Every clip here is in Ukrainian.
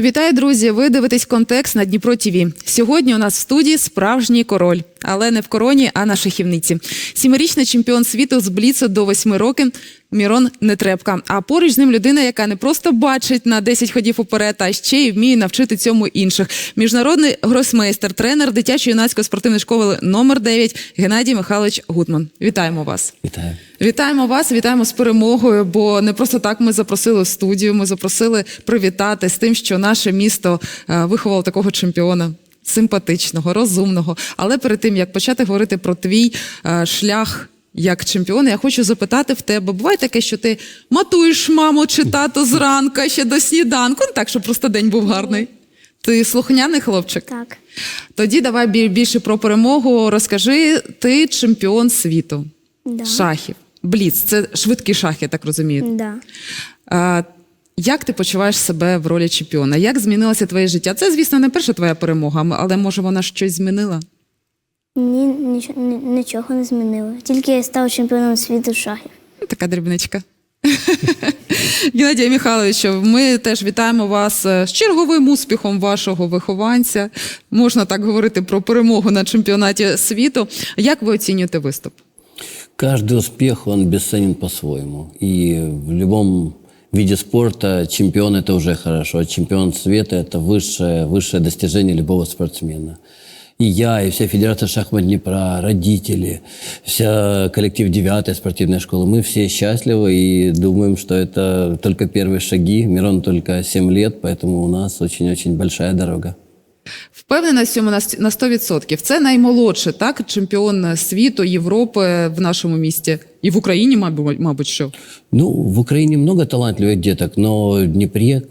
Вітаю, друзі! Ви дивитесь контекст на Дніпро ТІВІ. Сьогодні у нас в студії справжній король, але не в короні, а на шахівниці. Сімирічний чемпіон світу з бліцу до восьми років Мірон Нетребка. А поруч з ним людина, яка не просто бачить на 10 ходів уперед, а ще й вміє навчити цьому інших. Міжнародний гросмейстер, тренер дитячо-юнацької спортивної школи номер 9 Геннадій Михайлович Гутман. Вітаємо вас. Вітаю. Вітаємо вас, вітаємо з перемогою. Бо не просто так ми запросили в студію. Ми запросили привітати з тим, що наше місто е, виховало такого чемпіона. Симпатичного, розумного. Але перед тим як почати говорити про твій е, шлях як чемпіона, я хочу запитати в тебе: буває таке, що ти матуєш маму чи тато зранку ще до сніданку, ну так, щоб просто день був гарний. Ти слухняний хлопчик? Так, Тоді давай більше про перемогу. Розкажи, ти чемпіон світу да. шахів. Бліц, це швидкі шахи, я так розумію. Да. А, як ти почуваєш себе в ролі чемпіона? Як змінилося твоє життя? Це, звісно, не перша твоя перемога, але може вона щось змінила? Ні, нічого, ні- нічого не змінило. Тільки я став чемпіоном світу з шахів. Ну, Така дрібничка. Геннадія Михайловичу, ми теж вітаємо вас е, з черговим успіхом вашого вихованця. Можна так говорити про перемогу на чемпіонаті світу. Як ви оцінюєте виступ? Каждый успех, он бесценен по-своему. И в любом виде спорта чемпион это уже хорошо. А чемпион света это высшее, высшее достижение любого спортсмена. И я, и вся Федерация шахмат Днепра, родители, вся коллектив 9 спортивной школы, мы все счастливы и думаем, что это только первые шаги. Мирон только 7 лет, поэтому у нас очень-очень большая дорога. Впевнена в цьому на ст- на 100%. Це наймолодший так, чемпіон світу, Європи в нашому місті і в Україні, мабуть, мабуть, що. Ну, в Украине много талантливых деток, но в Днепре,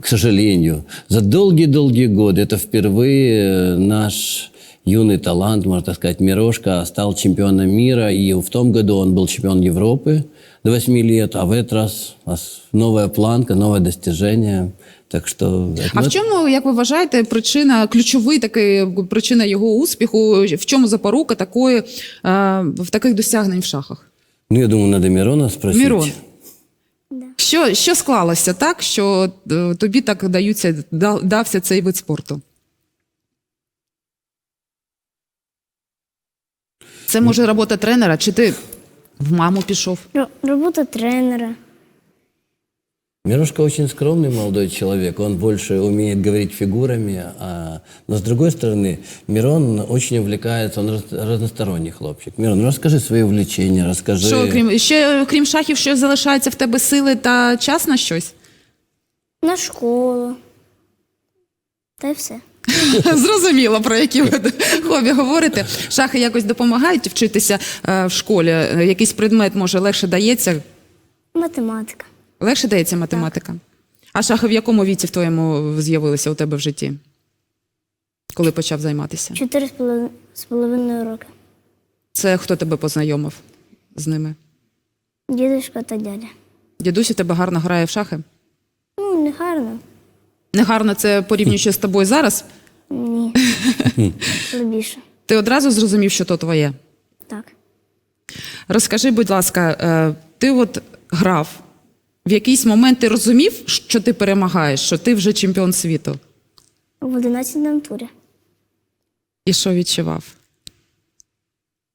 к сожалению, за долгие-долгие годы это впервые э, наш юный талант, можно так сказать, Мирошка стал чемпионом мира, и в том году он был чемпион Европы до 8 лет, а в этот раз у нас новая планка, новое достижение. Так что... А в чому, як ви вважаєте, причина, ключовий такий причина його успіху? В чому запорука такої е, в таких досягнень в шахах? Ну, я думаю, надо Мирона спросить. Мирон. Що, що склалося так, що е, тобі так даються, да- дався цей вид спорту? Це може робота тренера, чи ти в маму пішов? Робота тренера. Мирошка очень скромный молодой человек, он больше умеет говорить фигурами, а... но с другой стороны, Мирон очень увлекается, он раз- разносторонний хлопчик. Мирон, ну расскажи свои увлечения, расскажи... Що крім ще крім шахів, що залишається в тебе сили та час на щось? На школу. Та й все. Зрозуміло, про які ви хобі говорите. Шахи якось допомагають вчитися е, в школі. Е, Якийсь предмет може легше дається. Математика. Легше дається математика. А шахи в якому віці в твоєму з'явилися у тебе в житті? Коли почав займатися? Чотири з з половиною роки. Це хто тебе познайомив з ними? Дідушка та дядя. Дідусь у тебе гарно грає в шахи? Ну, не гарно. Негарно це порівнюючи з тобою зараз. Ні. Слабіше. Ти одразу зрозумів, що то твоє. Так. Розкажи, будь ласка, е, ти от грав. В якийсь момент ти розумів, що ти перемагаєш, що ти вже чемпіон світу? В 11 турі. І що відчував?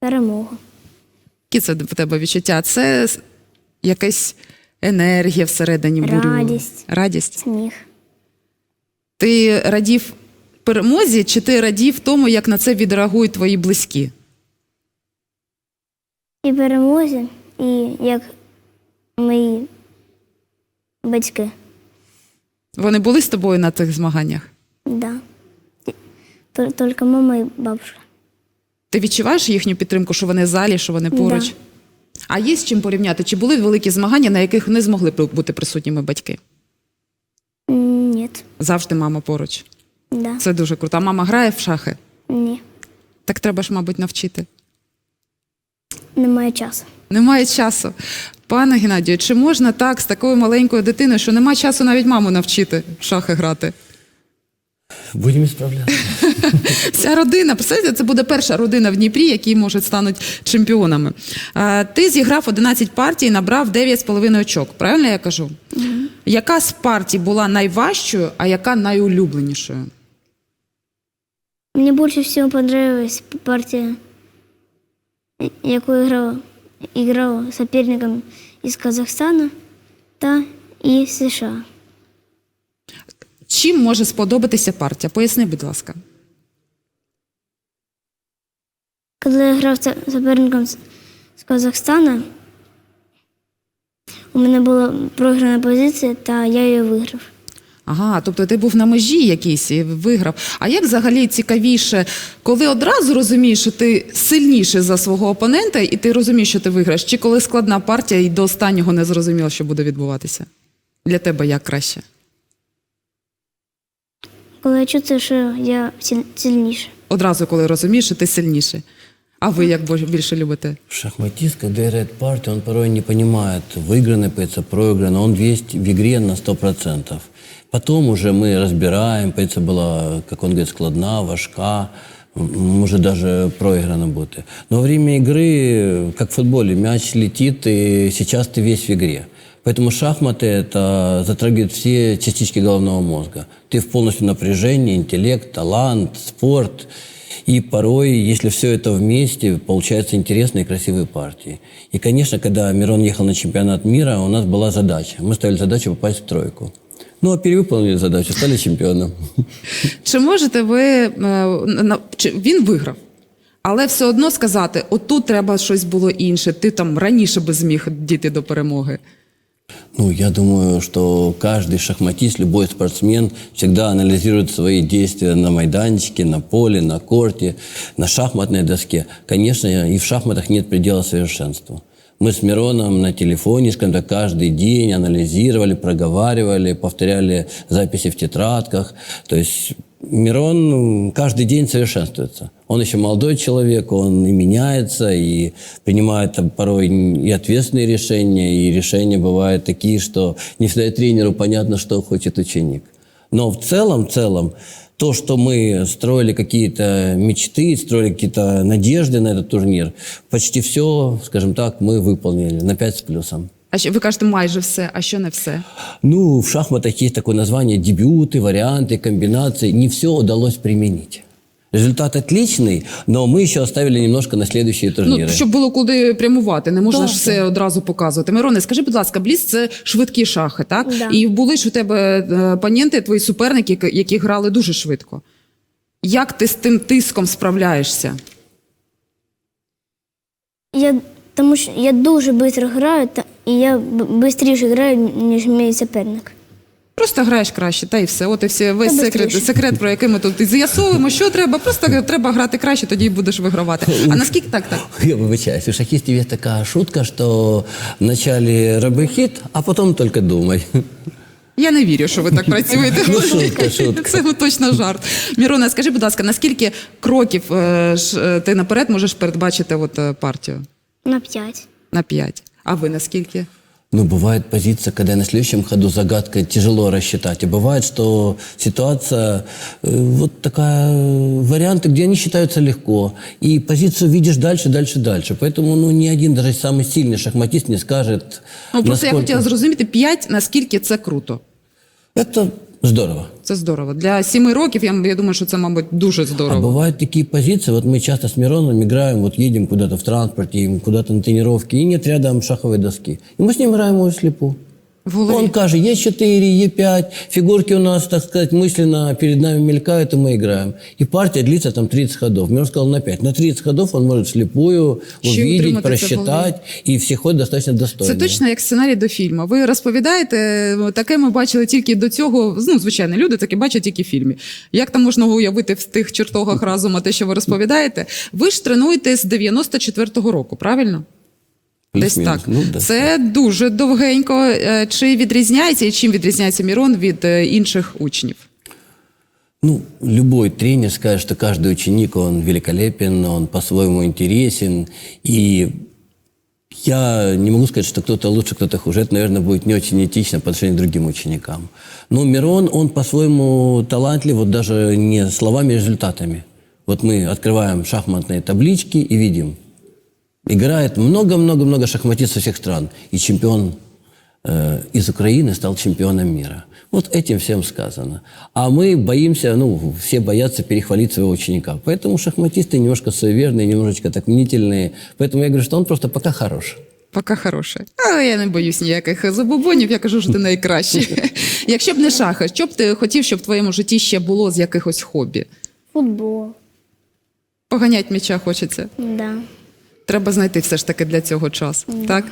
Перемогу. Які це в тебе відчуття? Це якась енергія всередині бурю? Радість. Радість. Сміх. Ти радів перемозі, чи ти радів тому, як на це відреагують твої близькі? І перемозі, і як мої батьки. Вони були з тобою на цих змаганнях? Да. Тільки мама і бабушка. Ти відчуваєш їхню підтримку, що вони в залі, що вони поруч? Да. А є з чим порівняти? Чи були великі змагання, на яких не змогли бути присутніми батьки? Завжди мама поруч. Да. Це дуже круто. А мама грає в шахи? Ні. Так треба ж, мабуть, навчити. Немає часу. Немає часу. Пане Геннадію, чи можна так з такою маленькою дитиною, що немає часу навіть маму навчити в шахи грати? Будемо исправляться. Вся родина, представляєте, це буде перша родина в Дніпрі, які можуть стануть чемпіонами. Ти зіграв 11 партій, набрав 9,5 очок. Правильно я кажу? Яка з партій була найважчою, а яка найулюбленішою? Мені більше всього понравилась партія, яку грав, грав соперником із Казахстана та і США. Чим може сподобатися партія? Поясни, будь ласка. Коли я грав со- соперником з з Казахстана, у мене була програна позиція, та я її виграв. Ага, тобто ти був на межі якійсь і виграв. А як взагалі цікавіше, коли одразу розумієш, що ти сильніший за свого опонента, і ти розумієш, що ти виграєш, чи коли складна партія і до останнього не зрозуміло, що буде відбуватися? Для тебе як краще? Коли я чувствую, що я силь- сильніша. Одразу, коли розумієш, що ти сильніший. А ви як більше любите? Шахматист, когда играет партию, он порой не понимает, выиграно поется, проиграно. Он весь в игре на 100%. Потом уже мы разбираем, поется была, как он говорит, складна, важка, может даже проиграно будет. Но время игры, как в футболе, мяч летит, и сейчас ты весь в игре. Поэтому шахматы это затрагивает все частички головного мозга. Ты в полностью напряжении, интеллект, талант, спорт. И порой, если все это вместе, получаются интересные и красивые партии. И, конечно, когда Мирон ехал на чемпионат мира, у нас была задача. Мы ставили задачу попасть в тройку. Ну, а перевыполнили задачу, стали чемпионом. Чи можете ви е, на- чи він виграв? Але все одно сказати: отут треба щось було інше, ти там раніше би зміг дійти до перемоги. Ну, я думаю, что каждый шахматист, любой спортсмен всегда анализирует свои действия на майданчике, на поле, на корте, на шахматной доске. Конечно, и в шахматах нет предела совершенству. Мы с Мироном на телефоне, скажем так, каждый день анализировали, проговаривали, повторяли записи в тетрадках. То есть Мирон м, каждый день совершенствуется. Он еще молодой человек, он и меняется, и принимает там порой и ответственные решения, и решения бывают такие, что не всегда тренеру понятно, что хочет ученик. Но в целом, в целом, то, что мы строили какие-то мечты, строили какие-то надежды на этот турнир, почти все, скажем так, мы выполнили на 5 с плюсом. А що ви кажете, майже все, а що не все? Ну, в шахматах есть такое название дебюты, варианты, комбинации. Не все удалось применить. Результат отличный, но мы еще оставили немножко на следующие турниры. Ну, щоб було куди прямувати, не можна Так, ж все одразу показувати. Мироне, скажи, будь ласка, бліц це швидкі шахи, так? Да. І були ж у тебе е, опоненти, твої суперники, які- які грали дуже швидко. Як ти з тим тиском справляєшся? Я, тому що я дуже швидко граю, та, і я швидше граю, ніж мій суперник. Просто граєш краще, та і все. От і все весь Та секрет, бистріше. секрет, про який ми тут і з'ясовуємо, що треба. Просто треба грати краще, тоді й будеш вигравати. А наскільки так, так? Я выбачаюсь. У шахистов есть такая шутка, что вначале роби хит, а потом только думай. Я не вірю, що ви так працюєте. Ну, шутка, шутка. Це точно жарт. Мірона, скажи, будь ласка, наскільки кроків е, ж, е, ти наперед можеш передбачити от, е, партію? На п'ять. На п'ять. А ви наскільки? Ну, бывает позиция, когда на следующем ходу загадка тяжело рассчитать. И бывает, что ситуация э, вот такая, э, варианты, где они считаются легко. И позицию видишь дальше, дальше, дальше. Поэтому ну, ни один, даже самый сильный шахматист не скажет, Ну просто я насколько- хотіла зрозуміти п'ять, наскільки це круто. Это Здорово. Це здорово. Для сіми років я, я думаю, що це, мабуть, дуже а здорово. А бувають такі позиції. От ми часто з Мироном граємо, от їдемо куди-то в транспорті, куди-то на тренування, і нет рядом шахової доски. І ми з ним граємо у сліпу. В голові. Он каже, Е4, Е5, фигурки у нас, так сказать, мысленно перед нами мелькают, и мы играем. И партия длится там 30 ходов. Мирон сказал на 5. На 30 ходов он может вслепую Ще й увидеть, утримати це в просчитать, и все ходы достаточно достойные. Це точно як сценарій до фільму. Ви розповідаєте, таке ми бачили тільки до цього. Ну, звичайно, люди таке бачать тільки в фільмі. Як там можна уявити в тих чертогах разума те, що ви розповідаєте? Ви ж тренуєте з 94-го року, правильно? Десь Плюс-минус. так. Ну, да. Це дуже довгенько. Е, Чи відрізняється і чим відрізняється Мірон від е, інших учнів? Ну, любой тренер скажет, что каждый ученик, он великолепен, он по-своему интересен. И я не могу сказать, что кто-то лучше, кто-то хуже. Это, наверное, будет не очень этично по отношению к другим ученикам. Но Мирон, он по-своему талантлив, вот даже не словами, а результатами. Вот мы открываем шахматные таблички и видим. Играет много-много-много шахматистов всех стран. И чемпион э, из Украины стал чемпионом мира. Вот этим всем сказано. А мы боимся, ну, все боятся перехвалить своего ученика. Поэтому шахматисты немножко суеверные, немножечко так мнительные. Поэтому я говорю, что он просто пока хорош. Поки хороше. Але я не боюсь ніяких забобонів, я кажу, що ти найкращий. Якщо б не шахи, що б ти хотів, щоб в твоєму житті ще було з якихось хобі? Футбол. Поганять м'яча хочеться. Да. Треба знайти все ж таки для цього час. Так?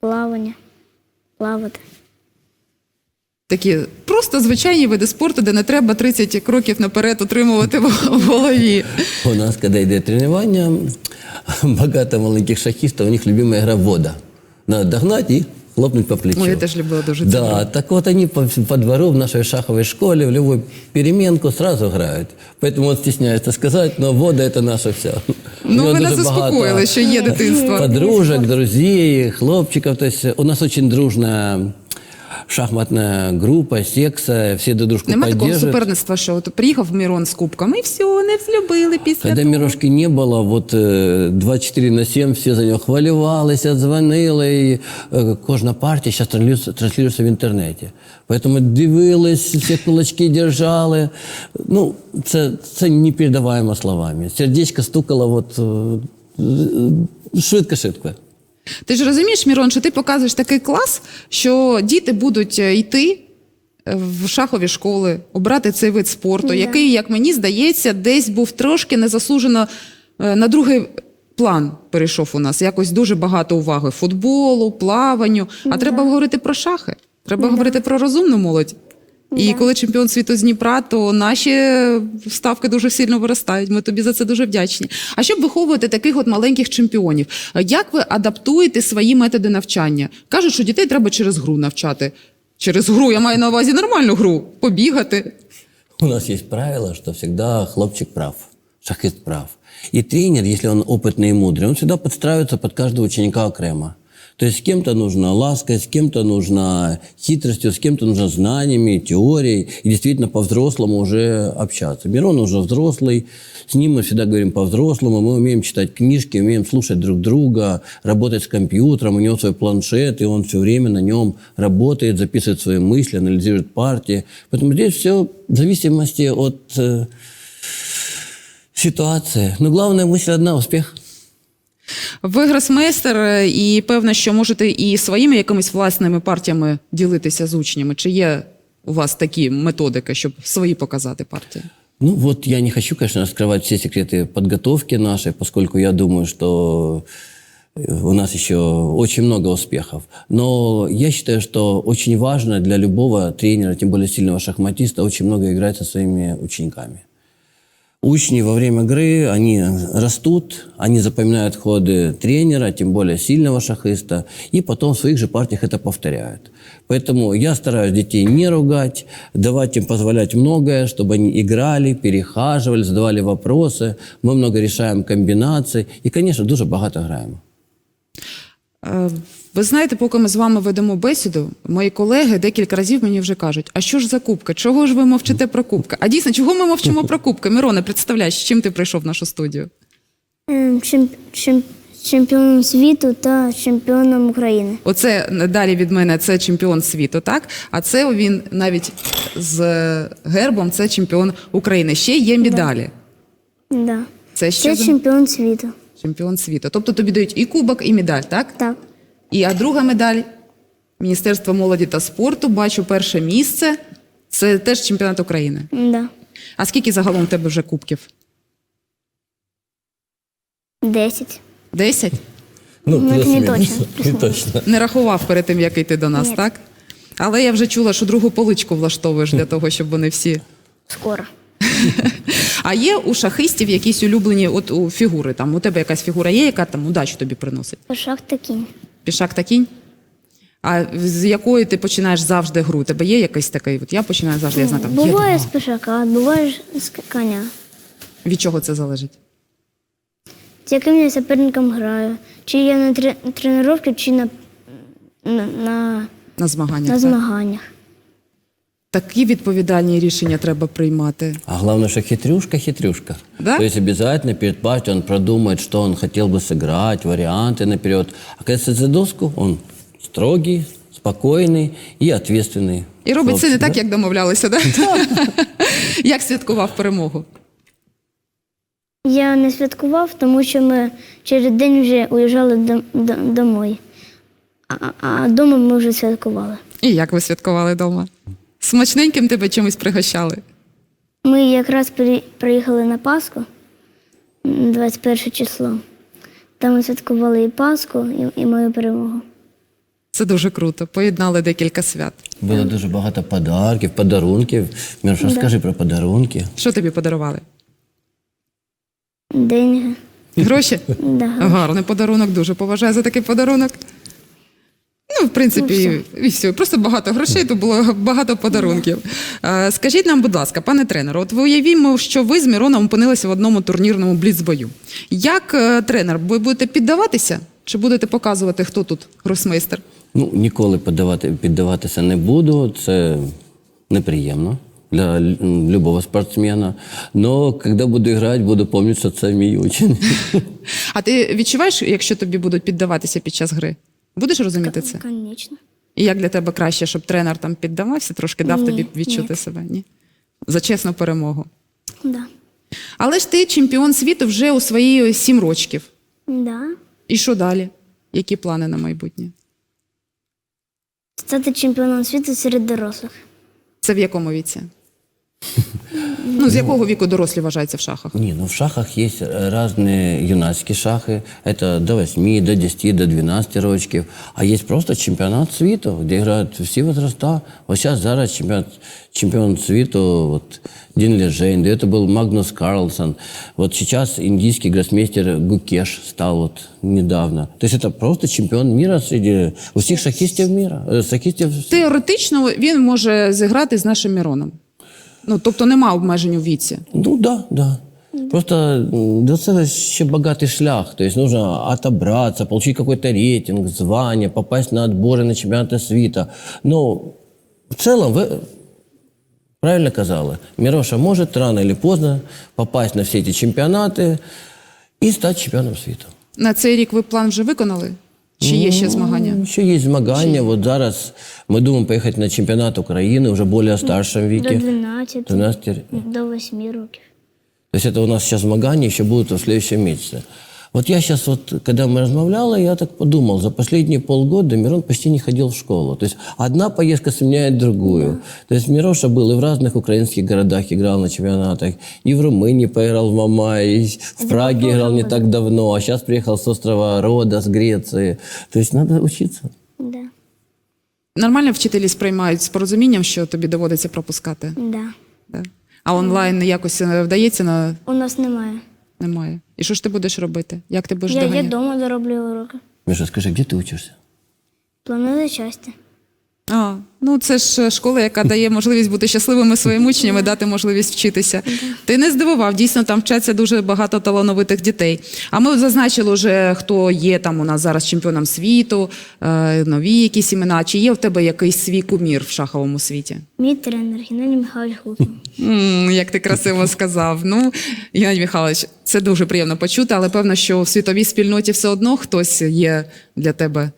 Плавання. Плавати. Такі просто звичайні види спорту, де не треба 30 кроків наперед отримувати в голові. У нас, коли йде тренування, багато маленьких шахістів, у них любима гра вода. Надо догнати и хлопнуть по плечу. Ой, я теж любила дуже Да, так вот они по, по двору в нашей шаховой школе в любую переменку сразу играют. Поэтому он стесняется сказать, но вода это наше все. Ну, ви нас заспокоїли, що є дитинство. Подружек, друзей, хлопчиков. То есть у нас очень дружная шахматная группа, секция, все друг дружку Нема такого поддерживают. суперництва, що от приїхав Мірон з кубками, і все, не взлюбили після Когда того. Мирошки не было, вот э, 24 на 7 все за него хвалевалися, дзвонили, і э, кожна партія сейчас транслируется, транслируется в интернете. Поэтому дивились, все кулачки держали. Ну, це, це непередаваемо словами. Сердечко стукало вот э, э, швидко-швидко. Ти ж розумієш, Мірон, що ти показуєш такий клас, що діти будуть е, йти е, в шахові школи, обрати цей вид спорту, який, як мені здається, десь був трошки незаслужено е, на другий план перейшов у нас. Якось дуже багато уваги футболу, плаванню. А треба говорити про шахи. Треба говорити про розумну молодь. І коли чемпіон світу з Дніпра, то наші ставки дуже сильно виростають. Ми тобі за це дуже вдячні. А щоб виховувати таких от маленьких чемпіонів, як ви адаптуєте свої методи навчання? Кажуть, що дітей треба через гру навчати. Через гру я маю на увазі нормальну гру, побігати. У нас есть правило, что всегда хлопчик прав, шахист прав. И тренер, если он опытный и мудрый, он всегда подстраивается под каждого ученика окремо. То есть с кем-то нужна ласка, с кем-то нужна хитростью, с кем-то нужно знаниями, теорией. И действительно по-взрослому уже общаться. Мирон уже взрослый, с ним мы всегда говорим по-взрослому, мы умеем читать книжки, умеем слушать друг друга, работать с компьютером, у него свой планшет, и он все время на нем работает, записывает свои мысли, анализирует партии. Поэтому здесь все в зависимости от э, ситуации. Но главная мысль одна – успех. Ви гросмейстер, е, і певно, що можете і своїми якимись власними партіями ділитися з учнями. Чи є у вас такі методики, щоб свої показати партії? Ну вот я не хочу, конечно, раскрывать все секреты подготовки нашей, поскольку я думаю, что э, у нас еще очень много успехов. Но я считаю, что очень важно для любого тренера, тем более сильного шахматиста, очень много играть со своими учениками. Учни во время игры, они растут, они запоминают ходы тренера, тем более сильного шахиста, и потом в своих же партиях это повторяют. Поэтому я стараюсь детей не ругать, давать им позволять многое, чтобы они играли, перехаживали, задавали вопросы. Мы много решаем комбинаций и, конечно, дуже багато граємо. Ви знаєте, поки ми з вами ведемо бесіду, мої колеги декілька разів мені вже кажуть: а що ж за кубки? Чого ж ви мовчите про кубки? А дійсно, чого ми мовчимо про кубки? Мироне, представляєш, з чим ти прийшов в нашу студію? Ем, Чемп, чемп, чемпіоном світу та чемпіоном України. Оце далі від мене це чемпіон світу, так? А це він навіть з гербом це чемпіон України. Ще є медалі. Да. Це що Це за чемпіон світу. чемпіон світу. Тобто тобі дають і кубок, і медаль, так? Так. І а друга медаль Міністерства молоді та спорту. Бачу перше місце. Це теж чемпіонат України. Да. А скільки загалом в тебе вже кубків? Десять. Десять? Ну, Ну, не точно. Не точно. Не рахував перед тим, як йти до нас, Ні. так? Але я вже чула, що другу поличку влаштовуєш для того, щоб вони всі. Скоро. А є у шахистів якісь улюблені от у фігури? Там у тебе якась фігура є, яка там удачу тобі приносить? Пошак та кінь. Пішак та кінь? А з якої ти починаєш завжди гру? Тебе є якийсь такий? От я починаю завжди, я знаю там. є Буває з така. пішака, буває ж з коня. Від чого це залежить? З яким я суперником граю. Чи я на тре- тренувці, чи на, на, на, На змаганнях. на так? змаганнях. Такі відповідальні рішення треба приймати. А главное, что хитрюшка, хитрюшка. Да? То есть обязательно перед партией он продумает, что он хотел бы сыграть, варианты наперед. А когда садится за доску, он строгий, спокойный и ответственный. І робить це не хлопчик, так, да? як домовлялися, да? як святкував перемогу? Я не святкував, тому що ми через день вже уїжджали до, до, домой. А, а вдома ми вже святкували. І як ви святкували вдома? Смачненьким тебе чимось пригощали? Ми якраз при, приїхали на Пасху, м, 21 число. Там ми святкували і Пасху, і, і мою перемогу. Це дуже круто. Поєднали декілька свят. Было дуже багато подарків, подарунків. Мирош, розкажи про подарунки. Що тобі подарували? Деньги. Гроші? Да. Гарний подарунок, дуже поважаю за такий подарунок. Ну, в принципі, і все. Просто багато грошей, то було багато подарунків. Е, Скажіть нам, будь ласка, пане тренеру, от ви уявімо, що ви з Міроном опинилися в одному турнірному бліцбою. Як е, тренер, ви будете піддаватися чи будете показувати, хто тут гросмейстер? Ну, ніколи піддавати, піддаватися не буду. Це неприємно для любого спортсмена. Но коли буду грати, буду пам'ятати, що це мій учень. А ти відчуваєш, якщо тобі будуть піддаватися під час гри? Будеш розуміти це? Звісно. І як для тебе краще, щоб тренер там піддавався, трошки дав Ні, тобі відчути ні. себе? Ні? За чесну перемогу. Да. Але ж ти чемпіон світу вже у свої сім рочків. Да. І що далі? Які плани на майбутнє? Стати чемпіоном світу серед дорослих. Це в якому віці? Ну, з якого віку дорослі вважаються в шахах? Не, ну в шахах есть разные юнацкие шахи. Это до 8, до 10, до 12 рочків. А есть просто чемпионат світу, где играют все возраста. Вот сейчас зараз чемпионат, чемпион світу, вот, Дин Лежейн, это был Магнус Карлсон. Вот сейчас индийский гроссмейстер Гукеш стал вот недавно. То есть это просто чемпион мира среди всех шахистов мира. э, Шахистов Теоретично він може зіграти з нашим Міроном. Ну, тобто нема обмежень у віці. Ну да, да. Просто м, до цього ще багатий шлях. То есть нужно отобраться, получить какой-то рейтинг, звание, попасть на отборы на чемпионаты света. Но в целом вы правильно казали, Мироша может рано или поздно попасть на все эти чемпионаты и стать чемпионом света. На цей рік ви план вже виконали? Чи є ще змагання? Еще есть змагання. Вот зараз мы думаем поехать на чемпионат Украины уже в более старшем До веке. 12, 12 до 8 років. То есть это у нас сейчас змагания еще будут в следующем месяце. Вот я сейчас, вот, когда мы размовляли, я так подумал, за последние полгода Мирон почти не ходил в школу. То есть одна поездка сменяет другую. То есть Мироша был и в разных украинских городах играл на чемпионатах, и в Румынии поиграл в Мамай, и в Праге играл не так давно, а сейчас приехал с острова Рода, с Греции. То есть надо учиться. Да. Нормально вчителі сприймають з порозумінням, що тобі доводиться пропускати? Да. Да. А онлайн якось е, вдається на У нас немає. немає. І що ж ти будеш робити? Як ти будеш Я, доганяти? вдома зароблю уроки. Миша, скажи, где ты учишься? Планую щастя. А, ну це ж е, школа, яка дає можливість бути щасливими своїм учням і дати можливість вчитися. Ти не здивував, дійсно там вчаться дуже багато талановитих дітей. А ми зазначили вже, хто є там у нас зараз чемпіоном світу, е, нові якісь імена. Чи є в тебе якийсь свій кумір в шаховому світі? Мій тренер Геннадій Михайлович. М, Як ти красиво сказав. Ну, Геннадій Михайлович, це дуже приємно почути, але певно, що в світовій спільноті все одно хтось є для тебе.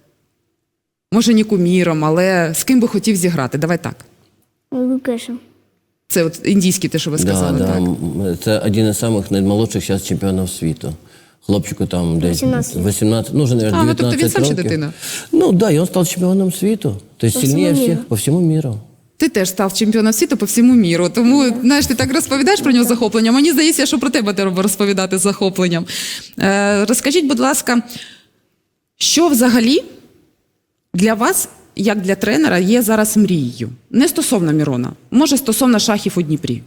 Може, не куміром, але з ким би хотів зіграти. Давай так. Лукешем. Це от індійський, те, що ви сказали, да, так? да. Це один із самих наймолодших зараз чемпіонів світу. Хлопчику там десь 18. 18, ну вже, наверное, А, ну, тобто він сам ще дитина? Ну да, і він став чемпіоном світу. Тобто По сильніше всьому всіх по всьому міру. Ти теж став чемпіоном світу по всьому міру. Тому, знаєш, ти так розповідаєш про нього з захопленням. Мені здається, що про тебе треба розповідати з захопленням. Е, розкажіть, будь ласка, що взагалі для вас, як для тренера, є зараз мрією? Не стосовно Мірона, може, стосовно шахів у Дніпрі.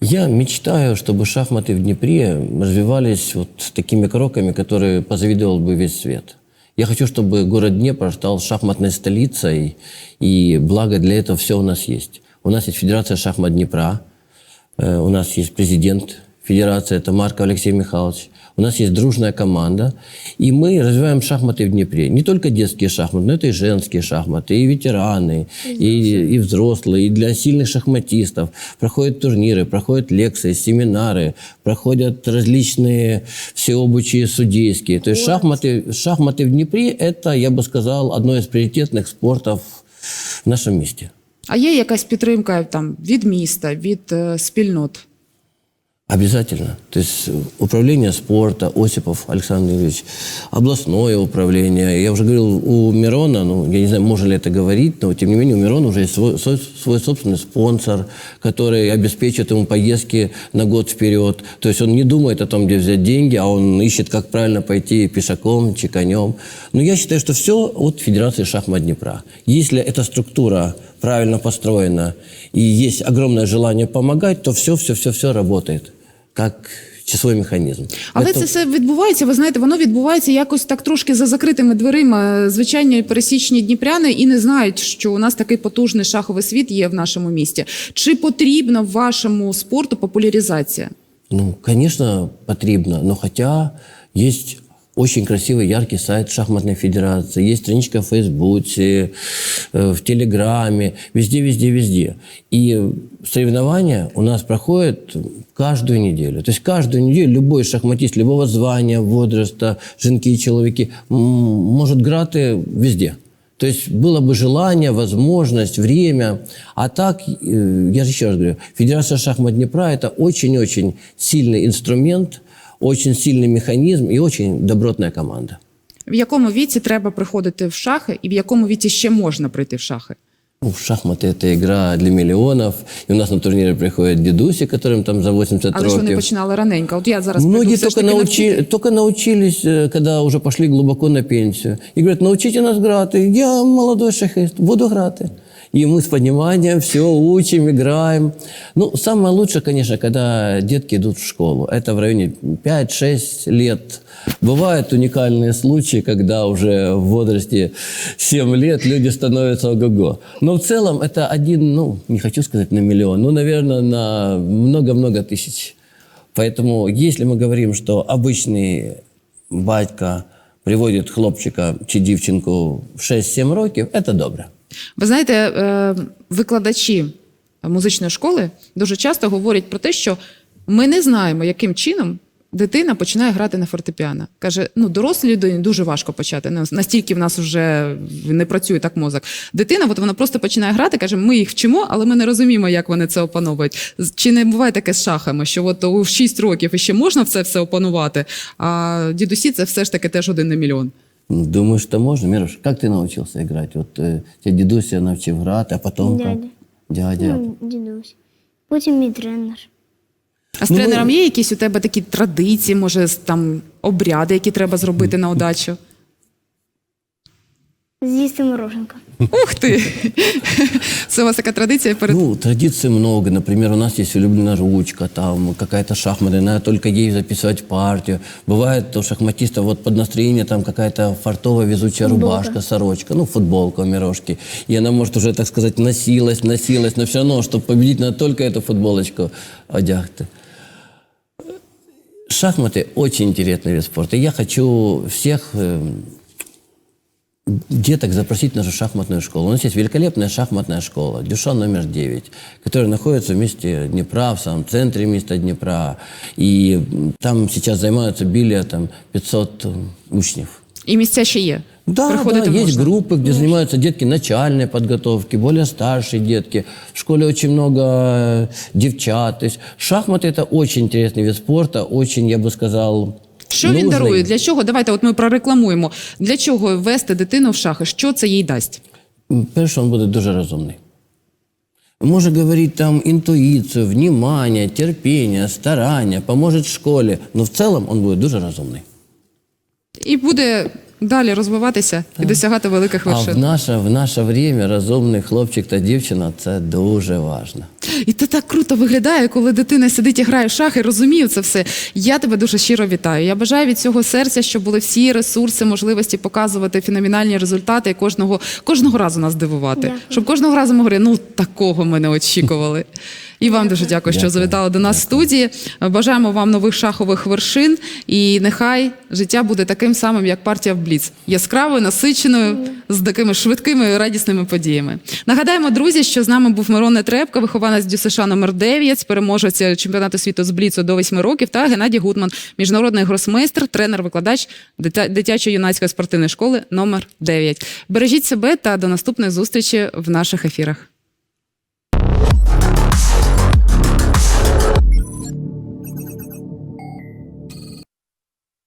Я мечтаю, чтобы шахматы в Днепре развивались вот такими кроками, которые позавидовал бы весь свет. Я хочу, чтобы город Днепр стал шахматной столицей, и благо для этого все у нас есть. У нас есть Федерация шахмат Днепра, э, у нас есть президент Федерации, это Марков Алексей Михайлович. у нас есть дружная команда, и мы развиваем шахматы в Днепре. Не только детские шахматы, но это и женские шахматы, и ветераны, и, и взрослые, и для сильных шахматистов. Проходят турниры, проходят лекции, семинары, проходят различные всеобучие судейские. То есть шахматы, шахматы в Днепре – это, я бы сказал, одно из приоритетных спортов в нашем месте. А є якась підтримка там від міста, від е, спільнот? Обязательно. То есть управление спорта, Осипов Александр Юрьевич, областное управление. Я уже говорил, у Мирона, ну, я не знаю, можно ли это говорить, но тем не менее у Мирона уже есть свой, свой, свой собственный спонсор, который обеспечит ему поездки на год вперед. То есть он не думает о том, где взять деньги, а он ищет, как правильно пойти пешаком, чеканем. Но я считаю, что все от Федерации шахмат Днепра. Если эта структура правильно построена и есть огромное желание помогать, то все-все-все-все работает как часовой механізм. Але Це це все відбувається. Ви знаєте, воно відбувається якось так трошки за закритими дверима. Звичайні пересічні дніпряни і не знають, що у нас такий потужний шаховий світ є в нашому місті. Чи потрібна вашому спорту популяризація? Ну, конечно, потребно, но хотя есть очень красивый, яркий сайт шахматной федерации, есть страничка в Фейсбуке, э, в Телеграме, везде, везде, везде. И соревнования у нас проходят каждую неделю. То есть каждую неделю любой шахматист любого звания, возраста, жінки, чоловіки, м, может грати везде. То есть было бы желание, возможность, время. А так, э, я же еще раз говорю, Федерация шахмат Днепра – это очень-очень сильный инструмент, очень сильный механизм и очень добротная команда. В якому віці треба приходити в шахи, і в якому віці ще можна прийти в шахи? Ну, шахматы – это игра для миллионов. И у нас на турниры приходят дедуси, которым там за 80 Але ж вони років. починали раненько. От я зараз Многие прийду все ж только, таки на научи, вчителя. только научились, э, когда уже пошли глубоко на пенсию. И говорят, научите нас грати. Я молодой шахист, буду грати. И мы с пониманием все учим, играем. Ну, самое лучшее, конечно, когда детки идут в школу. Это в районе 5-6 лет. Бывают уникальные случаи, когда уже в возрасте 7 лет люди становятся ого-го. Но в целом это один, ну, не хочу сказать на миллион, ну, наверное, на много-много тысяч. Поэтому, если мы говорим, что обычный батька приводит хлопчика чи дівчинку в 6-7 років, це добре. Ви знаєте, е, викладачі музичної школи дуже часто говорять про те, що ми не знаємо, яким чином дитина починає грати на фортепіано. Каже, ну дорослій людині дуже важко почати. Настільки в нас вже не працює так мозок. Дитина, от вона просто починає грати, каже, ми їх вчимо, але ми не розуміємо, як вони це опановують. Чи не буває таке з шахами, що от у 6 років іще можна це все опанувати, а дідусі це все ж таки теж один на мільйон. Думаю, що можна. Мірош, як ти навчився грати? От е, тебе дідуся навчив грати, а потім Дядя. как? Дядя. Ну, дідусь. Потім мій тренер. А з Ну, тренером є якісь у тебе такі традиції, може, з- там обряди, які треба зробити на удачу? З'їсти мороженка. Ух ти! Це у вас така традиція перед. Ну, традиций много. Например, у нас есть улюбленная ручка, там какая-то шахматная, надо только ей записывать партию. Бывает у шахматиста вот под настроение там какая-то фартовая везучая Футболка. рубашка, сорочка, ну, футболка у Мирошки. И она может уже, так сказать, носилась, носилась, но все равно, чтобы победить, надо только эту футболочку одягти. Шахматы очень интересный вид спорта. Я хочу всех э, деток запросить в нашу шахматную школу. У нас есть великолепная шахматная школа, Дюшан номер 9, которая находится в месте Днепра, в самом центре места Днепра. И м, там сейчас занимаются более там, 500 учнев. І місця ще є. Да, Приходити да, есть можна. группы, где занимаются детки начальной подготовки, более старшие детки. В школе очень много э, девчат. То есть шахматы – это очень интересный вид спорта, очень, я бы сказал, Що він нужный. дарує? Для чого? Давайте, от ми прорекламуємо. Для чого вести дитину в шахи? Що це їй дасть? Перше, він буде дуже розумний. Може говорити там інтуїцію, внимание, терпіння, старання, поможе в школі. Но в цілому він буде дуже розумний. І буде далі розвиватися і досягати великих А в наше, в наше время розумний хлопчик та дівчина це дуже важливо. І це так круто виглядає, коли дитина сидить і грає в шахи, розумію це все. Я тебе дуже щиро вітаю. Я бажаю від цього серця, щоб були всі ресурси, можливості показувати феноменальні результати і кожного, кожного разу нас дивувати. Дякую. Щоб кожного разу ми говорили, ну такого ми не очікували. І вам дуже дякую, що завітали до нас в студії. Бажаємо вам нових шахових вершин. І нехай життя буде таким самим, як партія в Бліц. Яскравою, насиченою, з такими швидкими і радісними подіями. Нагадаємо, друзі, що з нами був Мирон Нетребко, вихованець ДЮСШ номер 9, переможець чемпіонату світу з Бліцу до 8 років, та Геннадій Гудман, міжнародний гросмейстер, тренер-викладач дитя- дитячої юнацької спортивної школи номер 9. Бережіть себе та до наступної зустрічі в наших ефірах.